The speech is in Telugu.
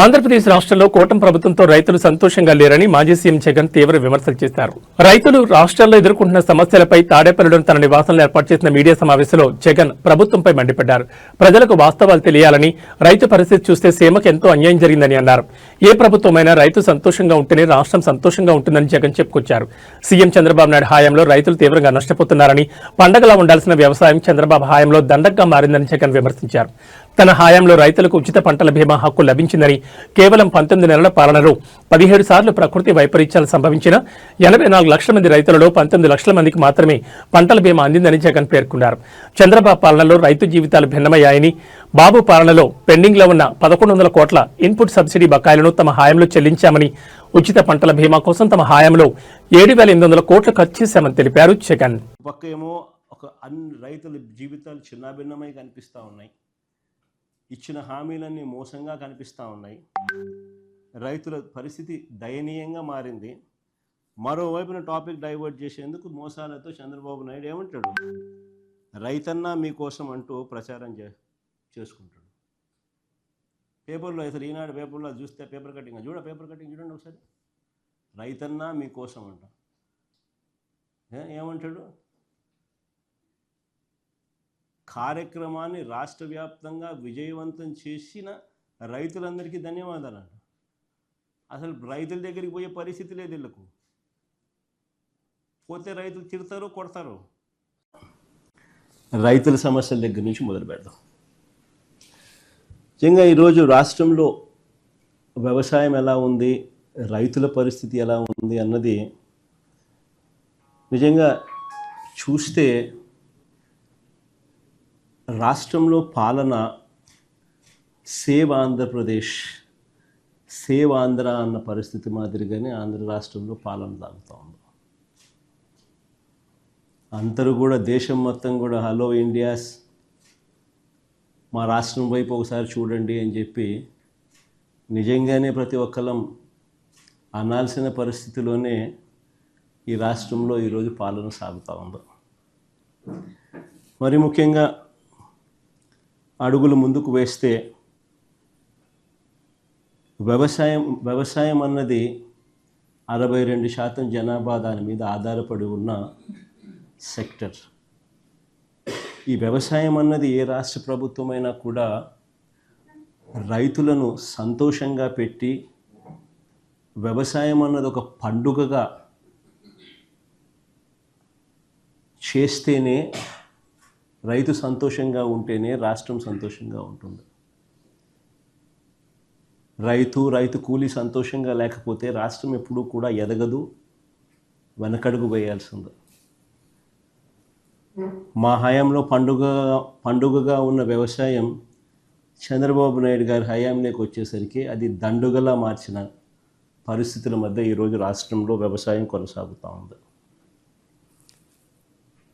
ఆంధ్రప్రదేశ్ రాష్ట్రంలో కూటమి ప్రభుత్వంతో రైతులు సంతోషంగా లేరని మాజీ సీఎం జగన్ తీవ్ర విమర్శలు చేశారు. రైతులు రాష్ట్రాల్లో ఎదుర్కొంటున్న సమస్యలపై తాడేపల్లిలోని తన నివాసంలో ఏర్పాటు చేసిన మీడియా సమావేశంలో జగన్ ప్రభుత్వంపై మండిపడ్డారు. ప్రజలకు వాస్తవాలు తెలియాలని రైతు పరిస్థితి చూస్తే సీమకు ఎంతో అన్యాయం జరిగిందని అన్నారు. ఏ ప్రభుత్వమైనా రైతు సంతోషంగా ఉంటేనే రాష్ట్రం సంతోషంగా ఉంటుందని జగన్ చెప్పుకొచ్చారు. సీఎం చంద్రబాబు నాయుడు హయాంలో రైతులు తీవ్రంగా నష్టపోతున్నారని పండగలా ఉండాల్సిన వ్యవసాయం చంద్రబాబు హయాంలో దండగ్గా మారిందని జగన్ విమర్శించారు. తన హయాంలో రైతులకు ఉచిత పంటల బీమా హక్కు లభించిందని కేవలం పంతొమ్మిది నెలల పాలనలో పదిహేడు సార్లు ప్రకృతి వైపరీత్యాలు సంభవించిన ఎనభై నాలుగు లక్షల మంది రైతులలో పంతొమ్మిది లక్షల మందికి మాత్రమే పంటల బీమా అందిందని జగన్ పేర్కొన్నారు. చంద్రబాబు పాలనలో రైతు జీవితాలు భిన్నమయ్యాయని బాబు పాలనలో పెండింగ్లో ఉన్న పదకొండు వందల కోట్ల ఇన్పుట్ సబ్సిడీ బకాయిలను తమ హయాంలో చెల్లించామని ఉచిత పంటల బీమా కోసం తమ హయాంలో ఏడు వేల ఎనిమిది వందల కోట్లు ఖర్చు చేశామని తెలిపారు జగన్. పక్క ఏమో ఒక అన్ని రైతుల జీవితాలు చిన్నాభిన్నమై కనిపిస్తూ ఉన్నాయి. ఇచ్చిన హామీలన్నీ మోసంగా కనిపిస్తూ ఉన్నాయి. రైతుల పరిస్థితి దయనీయంగా మారింది. మరోవైపున టాపిక్ డైవర్ట్ చేసేందుకు మోసాలతో చంద్రబాబు నాయుడు ఏమంటాడు? రైతన్నా మీకోసం అంటూ ప్రచారం చే చేసుకుంటాడు. పేపర్లో అసలు ఈనాడు పేపర్లో చూస్తే పేపర్ కటింగ్ చూడ పేపర్ కటింగ్ చూడండి ఒకసారి. రైతన్నా మీకోసం అంట. ఏమంటాడు? కార్యక్రమాన్ని రాష్ట్ర వ్యాప్తంగా విజయవంతం చేసిన రైతులందరికీ ధన్యవాదాలు అంట అసలు రైతుల దగ్గరికి పోయే పరిస్థితి లేదు వీళ్ళకు. పోతే రైతులు తిడతారు కొడతారు? రైతుల సమస్యల దగ్గర నుంచి మొదలు పెడదాం. నిజంగా ఈరోజు రాష్ట్రంలో వ్యవసాయం ఎలా ఉంది రైతుల పరిస్థితి ఎలా ఉంది అన్నది నిజంగా చూస్తే రాష్ట్రంలో పాలన సేవ్ ఆంధ్రప్రదేశ్ సేవ్ ఆంధ్ర అన్న పరిస్థితి మాదిరిగానే ఆంధ్ర రాష్ట్రంలో పాలన సాగుతూ ఉంది. అందరూ కూడా దేశం మొత్తం కూడా హలో ఇండియాస్ మా రాష్ట్రం వైపు ఒకసారి చూడండి అని చెప్పి నిజంగానే ప్రతి ఒక్కరం అనాల్సిన పరిస్థితిలోనే ఈ రాష్ట్రంలో ఈరోజు పాలన సాగుతూ ఉంది. మరి ముఖ్యంగా అడుగులు ముందుకు వేస్తే వ్యవసాయం వ్యవసాయం అన్నది అరవై రెండు శాతం జనాభా దాని మీద ఆధారపడి ఉన్న సెక్టర్. ఈ వ్యవసాయం అన్నది ఏ రాష్ట్ర ప్రభుత్వమైనా కూడా రైతులను సంతోషంగా పెట్టి వ్యవసాయం అన్నది ఒక పండుగగా చేస్తేనే రైతు సంతోషంగా ఉంటేనే రాష్ట్రం సంతోషంగా ఉంటుంది. రైతు రైతు కూలి సంతోషంగా లేకపోతే రాష్ట్రం ఎప్పుడూ కూడా ఎదగదు వెనకడుగు వేయాల్సింది. మా హయాంలో పండుగ పండుగగా ఉన్న వ్యవసాయం చంద్రబాబు నాయుడు గారి హయాంలోకి వచ్చేసరికి అది దండుగలా మార్చిన పరిస్థితుల మధ్య ఈరోజు రాష్ట్రంలో వ్యవసాయం కొనసాగుతూ ఉంది.